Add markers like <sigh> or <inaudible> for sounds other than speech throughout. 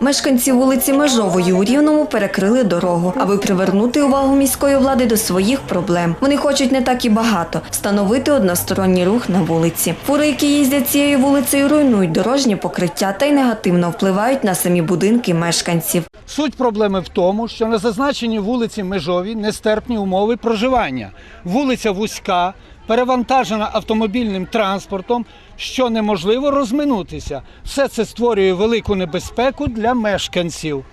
Мешканці вулиці Межової у Рівному перекрили дорогу, аби привернути увагу міської влади до своїх проблем. Вони хочуть не так і багато встановити односторонній рух на вулиці. Фури, які їздять цією вулицею, руйнують дорожнє покриття та й негативно впливають на самі будинки мешканців. Суть проблеми в тому, що на зазначеній вулиці Межовій нестерпні умови проживання. Вулиця вузька, перевантажена автомобільним транспортом, що неможливо розминутися. Все це створює велику небезпеку для мешканців.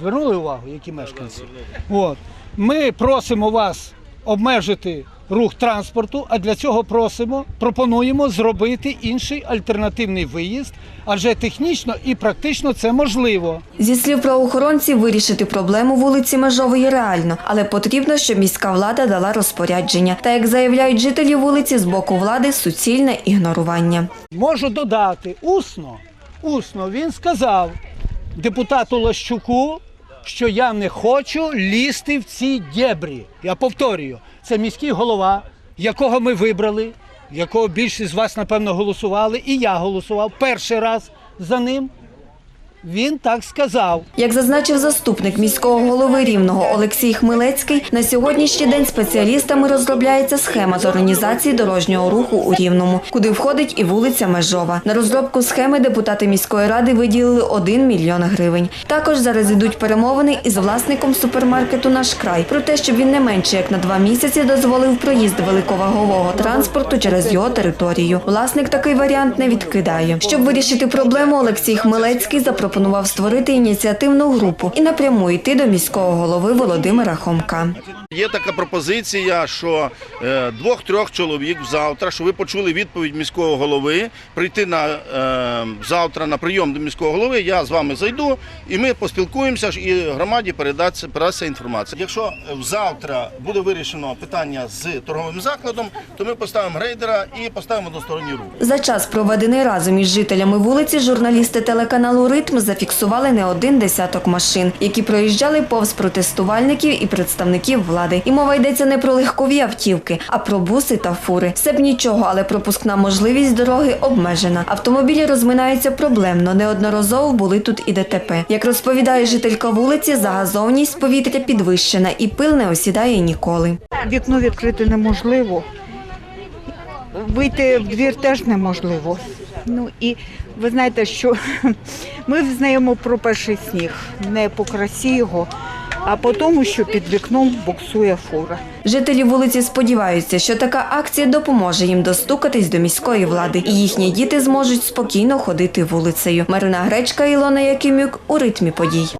Звернули увагу, які мешканці? От. Ми просимо вас обмежити рух транспорту, а для цього просимо, пропонуємо зробити інший альтернативний виїзд, адже технічно і практично це можливо. Зі слів правоохоронців, вирішити проблему вулиці Межової реально, але потрібно, щоб міська влада дала розпорядження. Та як заявляють жителі вулиці, з боку влади суцільне ігнорування. Можу додати усно, усно він сказав депутату Лощуку, що я не хочу лізти в ці дєбрі. Я повторюю, це міський голова, якого ми вибрали, якого більшість з вас, напевно, голосували, і я голосував перший раз за ним. Він так сказав. Як зазначив заступник міського голови Рівного Олексій Хмелецький, на сьогоднішній день спеціалістами розробляється схема з організації дорожнього руху у Рівному, куди входить і вулиця Межова. На розробку схеми депутати міської ради виділили 1 мільйон гривень. Також зараз йдуть перемовини із власником супермаркету Наш край про те, щоб він не менше як на два місяці дозволив проїзд великовагового транспорту через його територію. Власник такий варіант не відкидає. Щоб вирішити проблему, Олексій Хмелецький запропонував створити ініціативну групу і напряму йти до міського голови Володимира Хомка. Є така пропозиція, що е, двох-трьох чоловік завтра, що ви почули відповідь міського голови, прийти на е, завтра на прийом до міського голови. Я з вами зайду і ми поспілкуємося і громаді передаться, передасться інформація. Якщо завтра буде вирішено питання з торговим закладом, то ми поставимо грейдера і поставимо односторонній рух. За час, проведений разом із жителями вулиці, журналісти телеканалу Ритм зафіксували не один десяток машин, які проїжджали повз протестувальників і представників влади. І мова йдеться не про легкові автівки, а про буси та фури. Все б нічого, але пропускна можливість дороги обмежена. Автомобілі розминаються проблемно. Неодноразово були тут і ДТП. Як розповідає жителька вулиці, загазованість повітря підвищена і пил не осідає ніколи. Вікно відкрити неможливо. Вийти в двір теж неможливо. Ну і ви знаєте, що <laughs> ми взнаємо про перший сніг, не по красі його, а по тому, що під вікном буксує фура. Жителі вулиці сподіваються, що така акція допоможе їм достукатись до міської влади, і їхні діти зможуть спокійно ходити вулицею. Марина Гречка, Ілона Якимюк у ритмі подій.